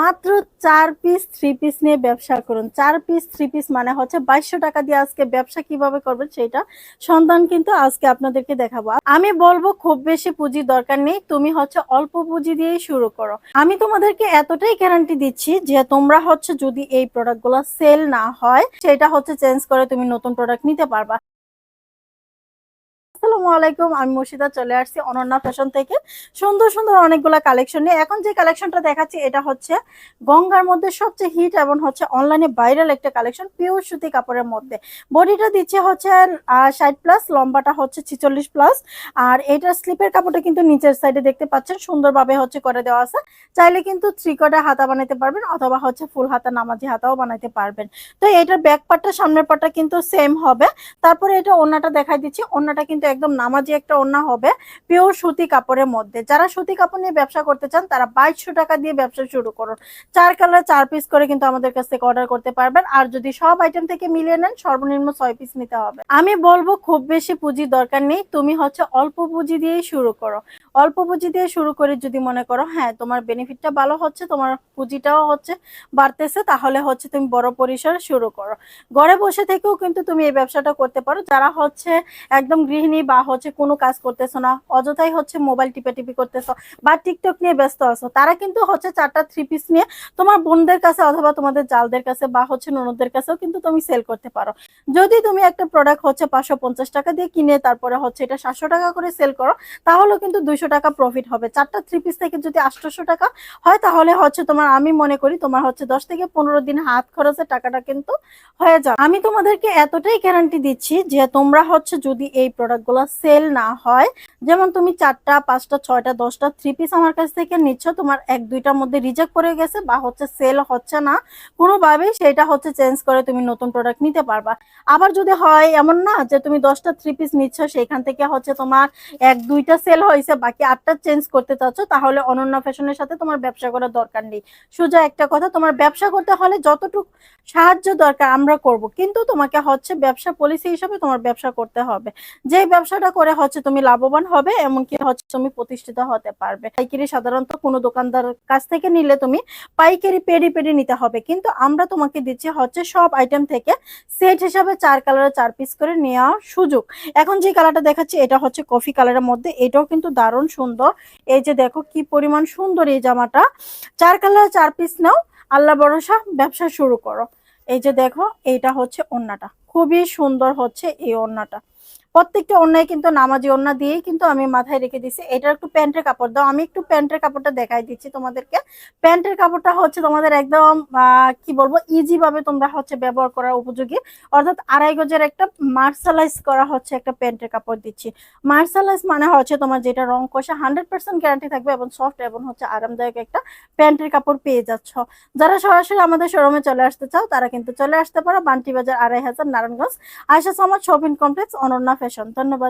মাত্র চার piece three piece নিয়ে ব্যবসা করুন। চার পিস থ্রি পিস মানে হচ্ছে বাইশশো টাকা দিয়ে আজকে ব্যবসা কীভাবে করবেন সেটা সন্ধান কিন্তু আজকে আপনাদেরকে দেখাবো। আমি বলব, খুব বেশি পুঁজি দরকার নেই, তুমি হচ্ছে অল্প পুঁজি দিয়েই শুরু করো। আমি তোমাদেরকে এতটাই গ্যারান্টি দিচ্ছি যে তোমরা হচ্ছে যদি এই প্রোডাক্টগুলো সেল না হয়, সেটা হচ্ছে চেঞ্জ করে তুমি নতুন প্রোডাক্ট নিতে পারবা। আসসালামু আলাইকুম, আমি মুর্শিদা চলে আসছি অনন্যা ফ্যাশন থেকে। সুন্দর সুন্দর অনেকগুলা কালেকশন নিয়ে। এখন যে কালেকশনটা দেখাচ্ছি, এটা হচ্ছে গঙ্গার মধ্যে সবচেয়ে হিট এবং হচ্ছে অনলাইনে ভাইরাল একটা কালেকশন পিওর সুতি কাপড়ের মধ্যে। বডিটা দিচ্ছে হচ্ছে ষাট প্লাস লম্বাটা হচ্ছে ছিচল্লিশ প্লাস আর স্লিপের কাপড়টা কিন্তু নিচের সাইডে দেখতে পাচ্ছেন, সুন্দরভাবে হচ্ছে করে দেওয়া আছে। চাইলে কিন্তু ত্রিকটা হাতা বানাইতে পারবেন, অথবা হচ্ছে ফুল হাতা নামাজি হাতাও বানাইতে পারবেন। তো এটার ব্যাক পার্টটা সামনের পার্টটা কিন্তু সেম হবে। তারপরে এটা ওন্নাটা দেখাই দিচ্ছি ওন্নাটা কিন্তু একদম নামাজি একটা ওনা হবে পিওর সুতি কাপড়ের মধ্যে। যারা সুতি কাপড় নিয়ে ব্যবসা করতে চান, তারা বাইশশো টাকা দিয়ে ব্যবসা শুরু করুন। চার কালার চার পিস করে কিন্তু আমাদের কাছ থেকে অর্ডার করতে পারবেন। আর যদি সব আইটেম থেকে মিলিয়ে নেন, সর্বনিম্ন ছয় পিস নিতে হবে। আমি বলব, খুব বেশি পুঁজির দরকার নেই। তুমি হচ্ছে অল্প পুঁজি দিয়েই শুরু করো। অল্প পুঁজি দিয়ে শুরু করে যদি মনে করো হ্যাঁ তোমার বেনিফিটটা ভালো হচ্ছে, তোমার পুঁজিটাও হচ্ছে, বাড়তেছে, তাহলে হচ্ছে তুমি বড় পরিসরে শুরু করো। ঘরে বসে থেকেও কিন্তু তুমি এই ব্যবসাটা করতে পারো। যারা হচ্ছে একদম গৃহিণী বা হচ্ছে কোনো কাজ করতেছো না, অযথাই হচ্ছে মোবাইল টিপে টিপি করতেছো বা টিকটক নিয়ে ব্যস্ত আছো, তারা কিন্তু হচ্ছে চারটা থ্রি পিস নিয়ে তোমার বোনদের কাছে অথবা তোমাদের জালদের কাছে বা হচ্ছে ননদদের কাছেও কিন্তু তুমি সেল করতে পারো। যদি তুমি একটা প্রোডাক্ট হচ্ছে পাঁচশো পঞ্চাশ টাকা দিয়ে কিনে তারপরে হচ্ছে এটা সাতশো টাকা করে সেল করো, তাহলেও কিন্তু দুইশো টাকা প্রফিট হবে। চারটা থ্রি পিস থেকে যদি আটশোশো টাকা হয়, তাহলে হচ্ছে তোমার আমি মনে করি তোমার হচ্ছে দশ থেকে পনেরো দিন হাত খরচের টাকাটা কিন্তু হয়ে যাবে। আমি তোমাদেরকে এতটাই গ্যারান্টি দিচ্ছি যে তোমরা হচ্ছে যদি এই প্রোডাক্টগুলো সেল না হয়, যেমন তুমি চারটা, পাঁচটা, ছয়টা, দশটা থ্রি পিস আমার কাছ থেকে নিচ্ছ, তোমার এক, দুইটার মধ্যে রিজেক্ট করে গেছে বা হচ্ছে সেল হচ্ছে না, কোনোভাবেই সেটা হচ্ছে চেঞ্জ করে তুমি নতুন প্রোডাক্ট নিতে পারবা। আবার যদি হয় এমন না যে তুমি দশটা থ্রি পিস নিচ্ছ, সেখান থেকে হচ্ছে তোমার এক, দুইটা সেল হয়েছে বাকি আটটা চেঞ্জ করতে চাচ্ছ, তাহলে অনন্য ফ্যাশনের সাথে তোমার ব্যবসা করার দরকার নেই। সোজা একটা কথা, তোমার ব্যবসা করতে হলে যতটুকু সাহায্য দরকার আমরা করব, কিন্তু তোমাকে হচ্ছে ব্যবসা পলিসি হিসাবে তোমার ব্যবসা করতে হবে। যে ব্যবসাটা করে হচ্ছে তুমি লাভবান হবে, এমনকি হচ্ছে তুমি প্রতিষ্ঠিত হতে পারবে। পাইকারি সাধারণত কোনো দোকানদার কাছ থেকে নিলে তুমি পাইকারি পেড়ি পেরি নিতে হবে, কিন্তু আমরা তোমাকে দিচ্ছি হচ্ছে সব আইটেম থেকে সেট হিসাবে চার কালারের চার পিস করে নেওয়ার সুযোগ। এখন যে কালারটা দেখাচ্ছি, এটা হচ্ছে কফি কালারের মধ্যে, এটাও কিন্তু দারুণ সুন্দর। এই যে দেখো কি পরিমাণ সুন্দর এই জামাটা। চার কালার, চার পিস নাও। আল্লাহ ভরসা, ব্যবসা শুরু করো। এই যে দেখো, এইটা হচ্ছে ওন্নাটা। খুবই সুন্দর হচ্ছে এই ওন্নাটা। প্রত্যেকটা অন্যায় কিন্তু নামাজি ওন্না দিয়েই কিন্তু আমি মাথায় রেখে দিচ্ছি এটা একটু প্যান্টের কাপড় দাও। আমি একটু প্যান্টের কাপড়টা দেখাই দিচ্ছি তোমাদেরকে। প্যান্টের কাপড়টা হচ্ছে তোমাদের একদম কি বলব ইজি ভাবে তোমরা হচ্ছে ব্যবহার করার উপযোগী। অর্থাৎ আড়াই গজের একটা মার্শালাইজ করা হচ্ছে একটা প্যান্টের কাপড় দিচ্ছি। মার্শালাইজ মানে হচ্ছে তোমার যেটা রং কষা হান্ড্রেড পার্সেন্ট গ্যারান্টি থাকবে এবং সফট এবং হচ্ছে আরামদায়ক একটা প্যান্টের কাপড় পেয়ে যাচ্ছ। যারা সরাসরি আমাদের শোরুমে চলে আসতে চাও, তারা কিন্তু চলে আসতে পারো। বান্টি বাজার আড়াই হাজার নারায়ণগঞ্জ। আয়সা সমাজ শপিং কমপ্লেক্স অনন্যা ফ্যাশন ধন্যবাদ।